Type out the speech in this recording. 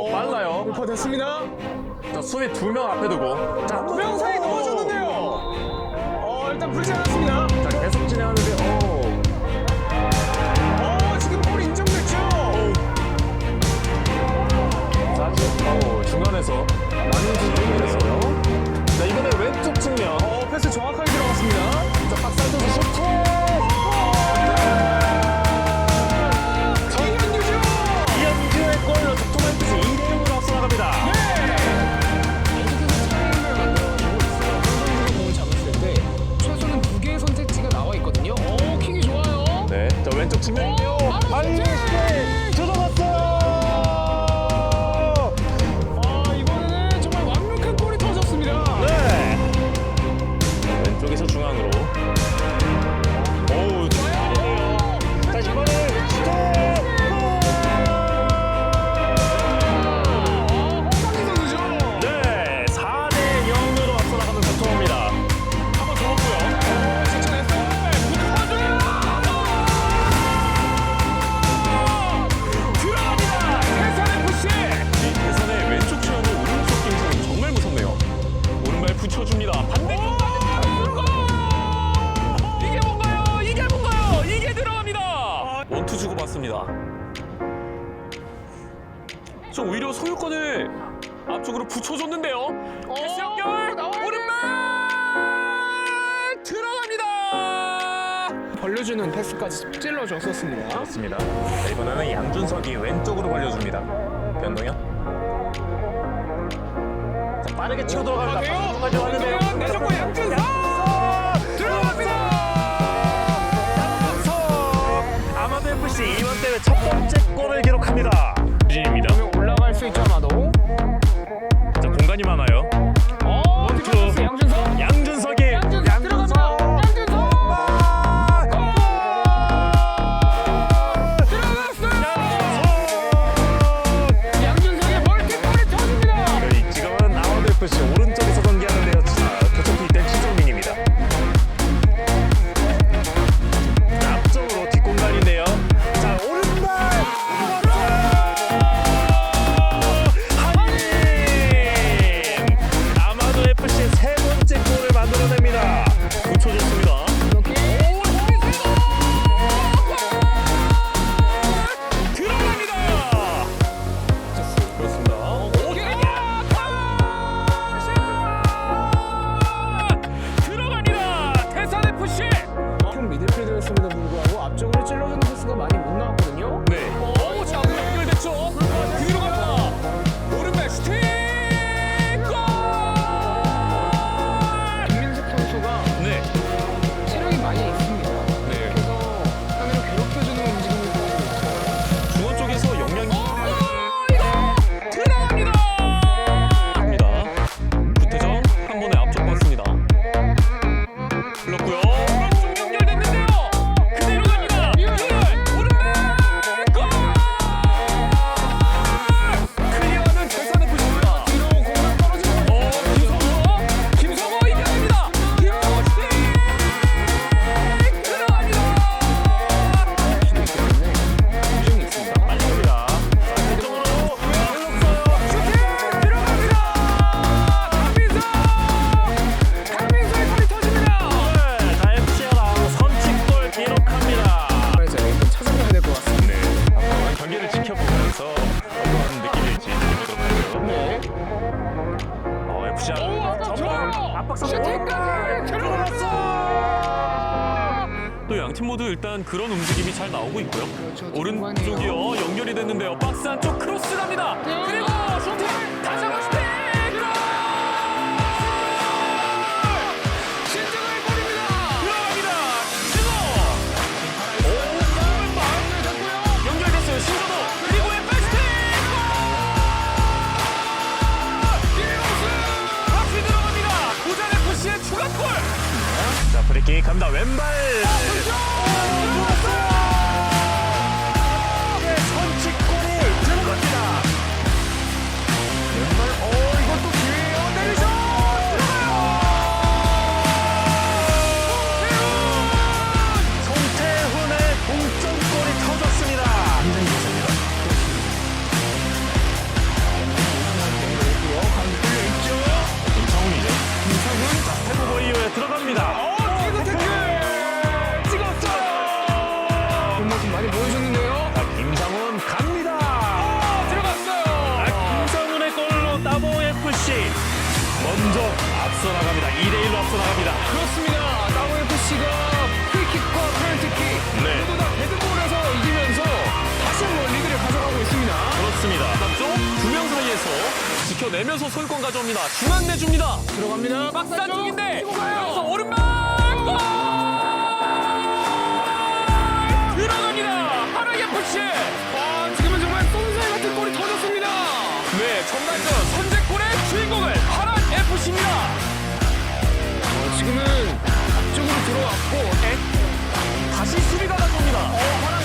어, 빨라요. 골파 됐습니다. 자, 수비 두 명 앞에 두고. 자, 두명 사이 넘어졌는데요. 어, 일단 풀지 않았습니다. ring. 원투 주고받습니다. 저 오히려 소유권을 앞쪽으로 붙여줬는데요. 어? 패스 연결! 오른발! 들어갑니다! 벌려주는 패스까지 찔러줬었습니다. 그렇습니다. 이번에는 양준석이 왼쪽으로 벌려줍니다. 변동현. 빠르게 치고 들어갑니다. 어, 돼요? 네. 중간까지 왔는데요. 네, 나나요? 또 양팀 모두 일단 그런 움직임이 잘 나오고 있고요. 오른쪽이요 연결이 됐는데요. 박스 안쪽 크로스 갑니다. 그리고 손팀 다시 한번 앞서 나갑니다. 2대 1로 앞서 나갑니다. 그렇습니다. 나무 FC가 프리킥과 페널티킥 네. 모두 다 헤드볼에서 이기면서 다시 한번 리그를 가져가고 있습니다. 그렇습니다. 남쪽 두명 사이에서 지켜내면서 소유권 가져옵니다. 중앙 내줍니다. 들어갑니다. 박스 안쪽인데 치고 가요. 여기서 오른발 골! 들어갑니다. 하나 FC. 아, 지금은 정말 쏜살 같은 골이 터졌습니다. 네, 전날전 선제골의 주인공은 하란 FC입니다. 어, 지금은 앞쪽으로 들어왔고, 에, 다시 수비가 가져옵니다.